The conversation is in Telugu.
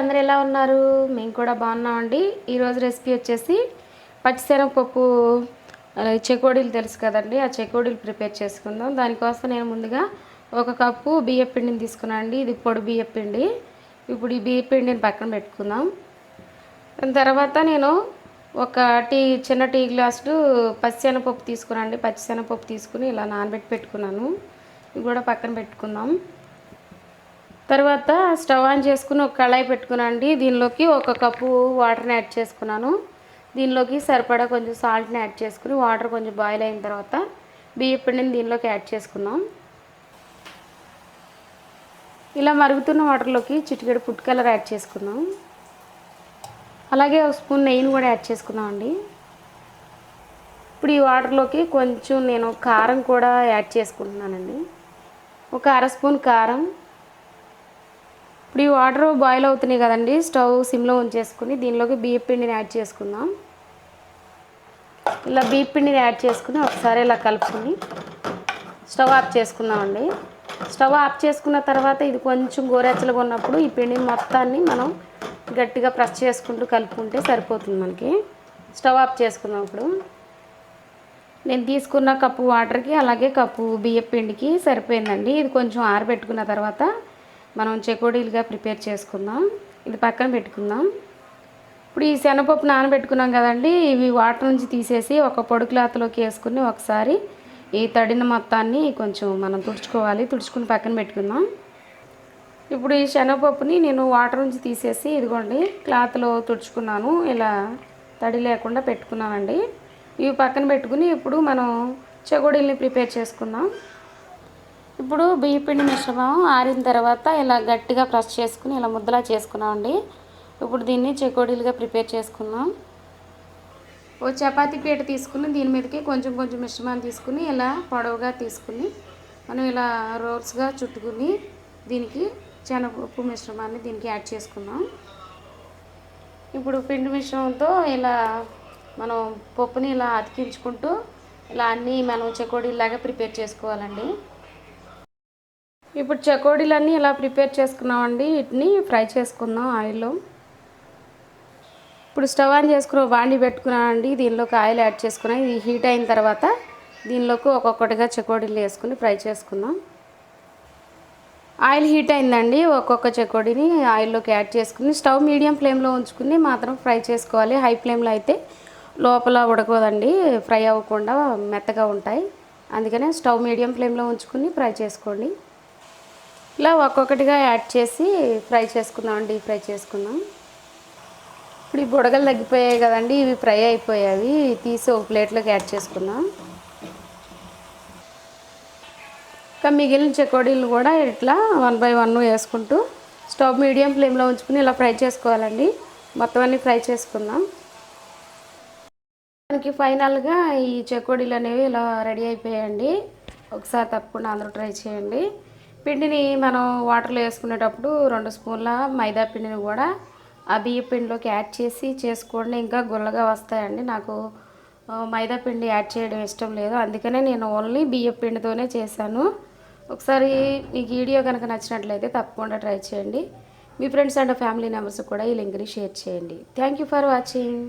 అందరు ఎలా ఉన్నారు? మేము కూడా బాగున్నామండి. ఈరోజు రెసిపీ వచ్చేసి పచ్చిశనగపప్పు చెకోడీలు తెలుసు కదండి. ఆ చెకోడీలు ప్రిపేర్ చేసుకుందాం. దానికోసం నేను ముందుగా ఒక కప్పు బియ్య పిండిని తీసుకున్నాను అండి ఇది పొడి బియ్య పిండి. ఇప్పుడు ఈ బియ్య పిండిని పక్కన పెట్టుకుందాం. దాని తర్వాత నేను ఒక టీ చిన్న టీ గ్లాసులు పచ్చిశనగపప్పు తీసుకున్నాను అండి పచ్చిశనగపప్పు తీసుకుని ఇలా నానబెట్టి పెట్టుకున్నాను. ఇది కూడా పక్కన పెట్టుకుందాం. తర్వాత స్టవ్ ఆన్ చేసుకుని ఒక కళాయి పెట్టుకున్నానండి. దీనిలోకి ఒక కప్పు వాటర్ని యాడ్ చేసుకున్నాను. దీనిలోకి సరిపడా కొంచెం సాల్ట్ని యాడ్ చేసుకుని వాటర్ కొంచెం బాయిల్ అయిన తర్వాత బియ్యం పిండిని దీనిలోకి యాడ్ చేసుకున్నాం ఇలా మరుగుతున్న వాటర్లోకి చిటికెడు ఫుడ్ కలర్ యాడ్ చేసుకున్నాం అలాగే ఒక స్పూన్ నెయ్యిని కూడా యాడ్ చేసుకున్నామండి అండి ఇప్పుడు ఈ వాటర్లోకి కొంచెం నేను కారం కూడా యాడ్ చేసుకుంటున్నానండి. ఒక అర స్పూన్ కారం ఇప్పుడు ఈ వాటర్ బాయిల్ అవుతున్నాయి కదండి స్టవ్ సిమ్లో ఉంచేసుకుని దీనిలోకి బియ్య పిండిని యాడ్ చేసుకుందాం. ఇలా బియ్య పిండిని యాడ్ చేసుకుని ఒకసారి ఇలా కలుపుకుని స్టవ్ ఆఫ్ చేసుకుందామండి. స్టవ్ ఆఫ్ చేసుకున్న తర్వాత ఇది కొంచెం గోరెచ్చలుగా ఉన్నప్పుడు ఈ పిండిని మొత్తాన్ని మనం గట్టిగా ప్రెస్ చేసుకుంటూ కలుపుకుంటే సరిపోతుంది మనకి. స్టవ్ ఆఫ్ చేసుకుందాం ఇప్పుడు. నేను తీసుకున్న కప్పు వాటర్కి అలాగే కప్పు బియ్య పిండికి సరిపోయిందండి. ఇది కొంచెం ఆరబెట్టుకున్న తర్వాత మనం చెకోడీలుగా ప్రిపేర్ చేసుకుందాం. ఇది పక్కన పెట్టుకుందాం. ఇప్పుడు ఈ శనగపప్పు నానబెట్టుకున్నాం కదండి ఇవి వాటర్ నుంచి తీసేసి ఒక పొడి క్లాత్లోకి వేసుకుని ఒకసారి ఈ తడిన మొత్తాన్ని కొంచెం మనం తుడుచుకోవాలి. తుడుచుకుని పక్కన పెట్టుకుందాం. ఇప్పుడు ఈ శనగపప్పుని నేను వాటర్ నుంచి తీసేసి ఇదిగోండి క్లాత్లో తుడుచుకున్నాను. ఇలా తడి లేకుండా పెట్టుకున్నానండి. ఇవి పక్కన పెట్టుకుని ఇప్పుడు మనం చెగోడీల్ని ప్రిపేర్ చేసుకుందాం. ఇప్పుడు బియ్యపిండి మిశ్రమం ఆరిన తర్వాత ఇలా గట్టిగా ప్రెస్ చేసుకుని ఇలా ముద్దలా చేసుకున్నామండి. ఇప్పుడు దీన్ని చెకోడీలుగా ప్రిపేర్ చేసుకుందాం. ఓ చపాతీ పీట తీసుకుని దీని మీదకి కొంచెం కొంచెం మిశ్రమాన్ని తీసుకుని ఇలా పొడవుగా తీసుకుని మనం ఇలా రోల్స్గా చుట్టుకుని దీనికి శనగపప్పు మిశ్రమాన్ని దీనికి యాడ్ చేసుకున్నాం ఇప్పుడు పిండి మిశ్రమంతో ఇలా మనం పప్పుని ఇలా అతికించుకుంటూ ఇలా అన్నీ మనం చెకోడీలాగా ప్రిపేర్ చేసుకోవాలండి. ఇప్పుడు చకోడీలన్నీ ఇలా ప్రిపేర్ చేసుకున్నామండి? వీటిని ఫ్రై చేసుకుందాం ఆయిల్లో. ఇప్పుడు స్టవ్ ఆన్ చేసుకున్న బాండి పెట్టుకున్నామండి దీనిలోకి ఆయిల్ యాడ్ చేసుకున్నాం. ఇది హీట్ అయిన తర్వాత దీనిలోకి ఒక్కొక్కటిగా చకోడీలు వేసుకుని ఫ్రై చేసుకుందాం. ఆయిల్ హీట్ అయిందండి. ఒక్కొక్క చకోడీని ఆయిల్లోకి యాడ్ చేసుకుని స్టవ్ మీడియం ఫ్లేమ్లో ఉంచుకుని మాత్రం ఫ్రై చేసుకోవాలి. హై ఫ్లేమ్లో అయితే లోపల ఉడకదండి ఫ్రై అవ్వకుండా మెత్తగా ఉంటాయి. అందుకనే స్టవ్ మీడియం ఫ్లేమ్లో ఉంచుకుని ఫ్రై చేసుకోండి. ఇలా ఒక్కొక్కటిగా యాడ్ చేసి ఫ్రై చేసుకుందాం డీప్ ఫ్రై చేసుకుందాం. ఇప్పుడు ఈ బుడగలు తగ్గిపోయాయి కదండి ఇవి ఫ్రై అయిపోయాయి తీసి ఒక ప్లేట్లోకి యాడ్ చేసుకుందాం. ఇంకా మిగిలిన చెకోడీలు కూడా ఇట్లా వన్ బై వన్ వేసుకుంటూ స్టవ్ మీడియం ఫ్లేమ్లో ఉంచుకుని ఇలా ఫ్రై చేసుకోవాలండి. మొత్తం అన్నీ ఫ్రై చేసుకుందాం. మనకి ఫైనల్గా ఈ చెకోడీలు అనేవి ఇలా రెడీ అయిపోయాయండి. ఒకసారి తప్పకుండా అందరూ ట్రై చేయండి. పిండిని మనం వాటర్లో వేసుకునేటప్పుడు రెండు స్పూన్ల మైదా పిండిని కూడా ఆ బియ్య పిండిలోకి యాడ్ చేసి చేసుకోండి. ఇంకా గుల్లగా వస్తాయండి. నాకు మైదా పిండి యాడ్ చేయడం ఇష్టం లేదు. అందుకనే నేను ఓన్లీ బియ్య పిండితోనే చేశాను. ఒకసారి మీకు వీడియో కనుక నచ్చినట్లయితే తప్పకుండా ట్రై చేయండి. మీ ఫ్రెండ్స్ అండ్ ఫ్యామిలీ మెంబర్స్ కూడా ఈ లింక్ని షేర్ చేయండి. Thank you for watching